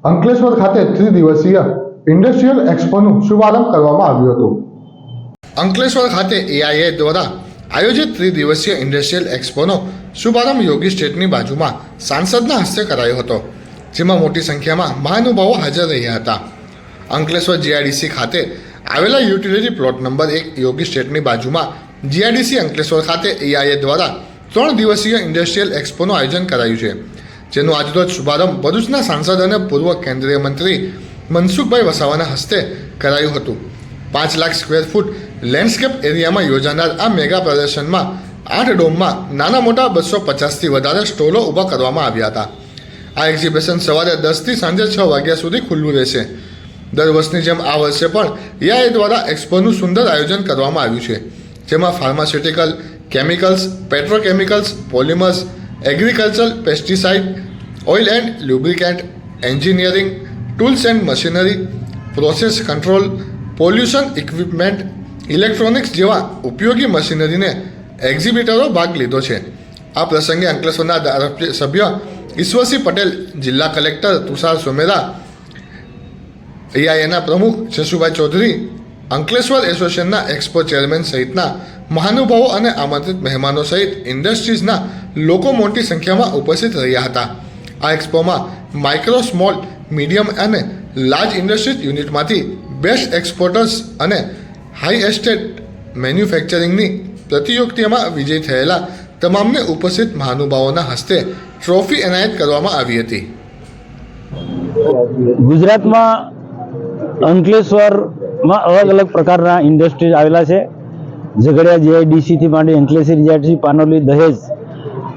અંકલેશ્વર ખાતે ત્રિદિવસીય ઇન્ડસ્ટ્રીયલ એક્સપોનું શુભારંભ કરવામાં આવ્યું હતું. અંકલેશ્વર ખાતે એઆઈએ દ્વારા આયોજિત ત્રિદિવસીય ઇન્ડસ્ટ્રીયલ એક્સપોનો શુભારંભ યોગી સ્ટેટની બાજુમાં સાંસદના હસ્તે કરાયો હતો, જેમાં મોટી સંખ્યામાં મહાનુભાવો હાજર રહ્યા હતા. અંકલેશ્વર જીઆઈડીસી ખાતે આવેલા યુટિલિટી પ્લોટ નંબર એક યોગી સ્ટેટની બાજુમાં જીઆઈડીસી અંકલેશ્વર ખાતે એઆઈએ દ્વારા ત્રણ દિવસીય ઇન્ડસ્ટ્રીયલ એક્સપોનું આયોજન કરાયું છે. જેનો આજરોજ શુભારંભ ભરૂચના સાંસદ અને પૂર્વ કેન્દ્રીય મંત્રી મનસુખભાઈ વસાવાના હસ્તે કરાયું હતું. પાંચ લાખ સ્ક્વેર ફૂટ લેન્ડસ્કેપ એરિયામાં યોજાનાર આ મેગા પ્રદર્શનમાં આઠ ડોમમાં નાના મોટા બસો પચાસથી વધારે સ્ટોલો ઊભા કરવામાં આવ્યા હતા. આ એક્ઝિબિશન સવારે દસથી સાંજે છ વાગ્યા સુધી ખુલ્લું રહેશે. દર વર્ષની જેમ આ વર્ષે પણ એઆઈ દ્વારા એક્સપોનું સુંદર આયોજન કરવામાં આવ્યું છે, જેમાં pharmaceutical chemicals, petrochemicals, polymers agriculture pesticide oil and lubricant engineering tools and machinery process control pollution equipment electronics જેવા ઉપયોગી મશીનરીને એક્ઝિબિટરો ભાગ લીધો છે. આ પ્રસંગે અંકલેશ્વરના ધારાસભ્ય સભ્ય ઈશ્વરસિંહ પટેલ, જિલ્લા કલેક્ટર તુષાર સોમેરા એઆઈએના પ્રમુખ જશુભાઈ ચૌધરી, અંકલેશ્વર એસોસિએશનના એક્સપો ચેરમેન સહિતના મહાનુભાવો અને આમંત્રિત મહેમાનો સહિત ઇન્ડસ્ટ્રીઝના લોકો મોટી સંખ્યામાં ઉપસ્થિત રહ્યા હતા. આ એક્સપોમાં માઇક્રો સ્મોલ મીડિયમ અને લાર્જ ઇન્ડસ્ટ્રીઝ યુનિટમાંથી બેસ્ટ એક્સપોર્ટર્સ અને હાઈ એસ્ટેટ મેન્યુફેક્ચરિંગની પ્રતિયોગિતામાં વિજય થયેલા તમામને ઉપસ્થિત મહાનુભાવોના હસ્તે ટ્રોફી એનાયત કરવામાં આવી હતી. ગુજરાતમાં અંકલેશ્વરમાં અલગ અલગ પ્રકારના ઇન્ડસ્ટ્રીઝ આવેલા છે. ઝઘડિયા જીઆઈડીસીથી માંડી અંકલેશ્વર જીઆઈડીસી પાનોલી, દહેજ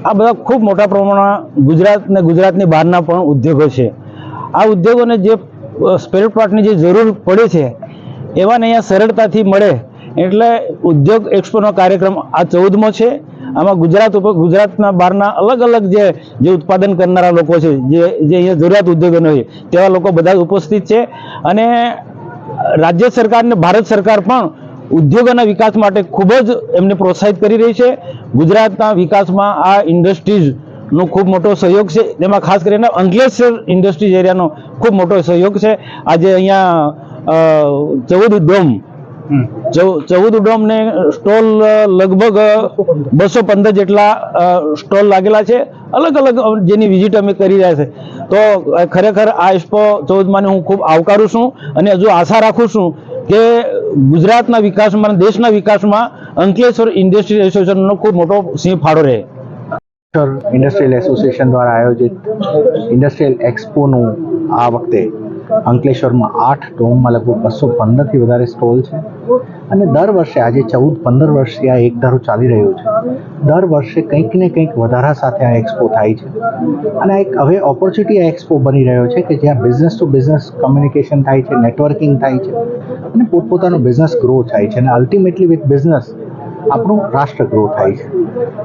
આ બધા ખૂબ મોટા પ્રમાણમાં ગુજરાત ને ગુજરાતની બહારના પણ ઉદ્યોગો છે. આ ઉદ્યોગોને જે સ્પેર પાર્ટની જે જરૂર પડે છે, એવાને અહીંયા સરળતાથી મળે. એટલે ઉદ્યોગ એક્સપોનો કાર્યક્રમ આ ચૌદમો છે. આમાં ગુજરાત ઉપર, ગુજરાતના બહારના અલગ અલગ જે જે ઉત્પાદન કરનારા લોકો છે, જે જે અહીંયા જરૂરિયાત ઉદ્યોગોનો છે તેવા લોકો બધા ઉપસ્થિત છે. અને રાજ્ય સરકાર ને ભારત સરકાર પણ ઉદ્યોગોના વિકાસ માટે ખૂબ જ એમને પ્રોત્સાહિત કરી રહી છે. ગુજરાતના વિકાસમાં આ ઇન્ડસ્ટ્રીઝનો ખૂબ મોટો સહયોગ છે. તેમાં ખાસ કરીને અંકલેશ્વર ઇન્ડસ્ટ્રીઝ એરિયાનો ખૂબ મોટો સહયોગ છે. આજે અહીંયા ચૌદ ડોમ ચૌદ ડોમને સ્ટોલ લગભગ બસો પંદર જેટલા સ્ટોલ લાગેલા છે. અલગ અલગ જેની વિઝિટ અમે કરી રહ્યા છે. તો ખરેખર આ એક્સપો ચૌદમાને હું ખૂબ આવકારું છું અને હજુ આશા રાખું છું કે ગુજરાતના વિકાસમાં અને દેશના વિકાસમાં અંકલેશ્વર ઇન્ડસ્ટ્રીયલ એસોસિએશનનો ખૂબ મોટો સિંહ ફાળો રહે. ઇન્ડસ્ટ્રીયલ એસોસિએશન દ્વારા આયોજિત ઇન્ડસ્ટ્રીયલ એક્સપોનું આ વખતે અંકલેશ્વરમાં આઠ ટોમમાં લગભગ બસો પંદરથી વધારે સ્ટોલ છે. અને દર વર્ષે આજે ચૌદ પંદર વર્ષથી આ એક ધારો ચાલી રહ્યો છે. દર વર્ષે કંઈક ને કંઈક વધારા સાથે આ એક્સપો થાય છે. અને એક હવે ઓપોર્ચ્યુનિટી આ એક્સપો બની રહ્યો છે કે જ્યાં બિઝનેસ ટુ બિઝનેસ કમ્યુનિકેશન થાય છે નેટવર્કિંગ થાય છે અને પોતપોતાનો બિઝનેસ ગ્રો થાય છે. અને અલ્ટિમેટલી વિથ બિઝનેસ આપણું રાષ્ટ્ર ગ્રો થાય છે.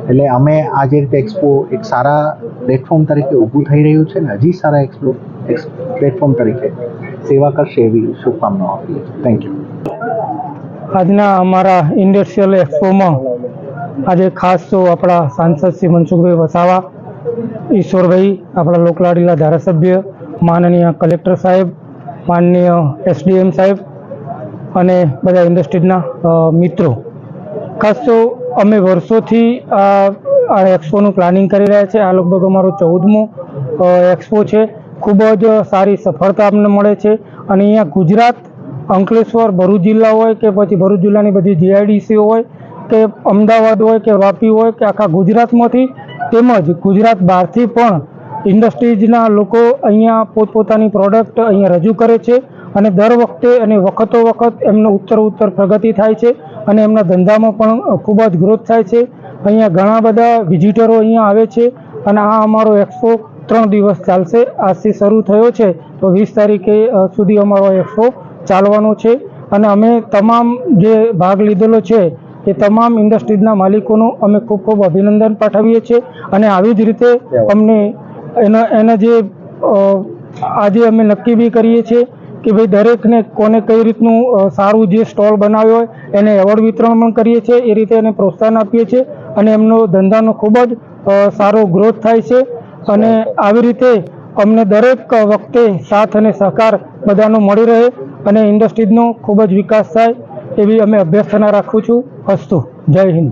એટલે અમે આ જે રીતે એક્સપો એક સારા પ્લેટફોર્મ તરીકે ઊભું થઈ રહ્યું છે ને, હજી સારા એક્સપો પ્લેટફોર્મ તરીકે સેવા કરશે એવી શુભકામનાઓ આપીએ થેન્ક યુ આજના અમારા ઇન્ડસ્ટ્રીયલ એક્સપોમાં આજે ખાસ તો આપણા સાંસદ શ્રી મનસુખભાઈ વસાવા, ઈશ્વરભાઈ, આપણા લોકલાડીલા ધારાસભ્ય, માનનીય કલેક્ટર સાહેબ, માનનીય એસડીએમ સાહેબ અને બધા ઇન્ડસ્ટ્રીઝના મિત્રો. ખાસ તો અમે વર્ષોથી આ આ એક્સપોનું પ્લાનિંગ કરી રહ્યા છે. આ લગભગ અમારો ચૌદમો એક્સપો છે. ખૂબ જ સારી સફળતા અમને મળે છે. અને અહીંયા ગુજરાત, અંકલેશ્વર, ભરૂચ જિલ્લા હોય કે પછી ભરૂચ જિલ્લાની બધી જીઆઈડીસી હોય કે અમદાવાદ હોય કે વાપી હોય કે આખા ગુજરાતમાંથી તેમજ ગુજરાત બહારથી પણ ઇન્ડસ્ટ્રીઝના લોકો અહીંયા પોતપોતાની પ્રોડક્ટ અહીંયા રજૂ કરે છે. અને દર વખતે અને વખતો વખત એમનો ઉત્તર ઉત્તર પ્રગતિ થાય છે. અને એમના ધંધામાં પણ ખૂબ જ ગ્રોથ થાય છે. અહીંયા ઘણા બધા વિઝિટરો અહીંયા આવે છે અને આ અમારો એક્સપો ત્રણ દિવસ ચાલશે. આજથી શરૂ થયો છે તો વીસ તારીખે સુધી અમારો એક્સપો ચાલવાનો છે. અને અમે તમામ જે ભાગ લીધેલો છે એ તમામ ઇન્ડસ્ટ્રીઝના માલિકોનું અમે ખૂબ ખૂબ અભિનંદન પાઠવીએ છીએ. અને આવી જ રીતે અમને એના એના જે આજે અમે નક્કી બી કરીએ છીએ કે ભાઈ દરેકને કોને કઈ રીતનું સારું જે સ્ટોલ બનાવ્યો હોય, એને એવોર્ડ વિતરણ પણ કરીએ છીએ, એ રીતે એને પ્રોત્સાહન આપીએ છીએ. અને એમનો ધંધાનો ખૂબ જ સારો ગ્રોથ થાય છે. અને આવી રીતે અમને દરેક વખતે સાથ અને સહકાર બધાનો મળી રહે અને ઇન્ડસ્ટ્રીઝનો ખૂબ જ વિકાસ થાય, એવી અમે અભ્યર્થના રાખું છું. અસ્તુ જય હિન્દ.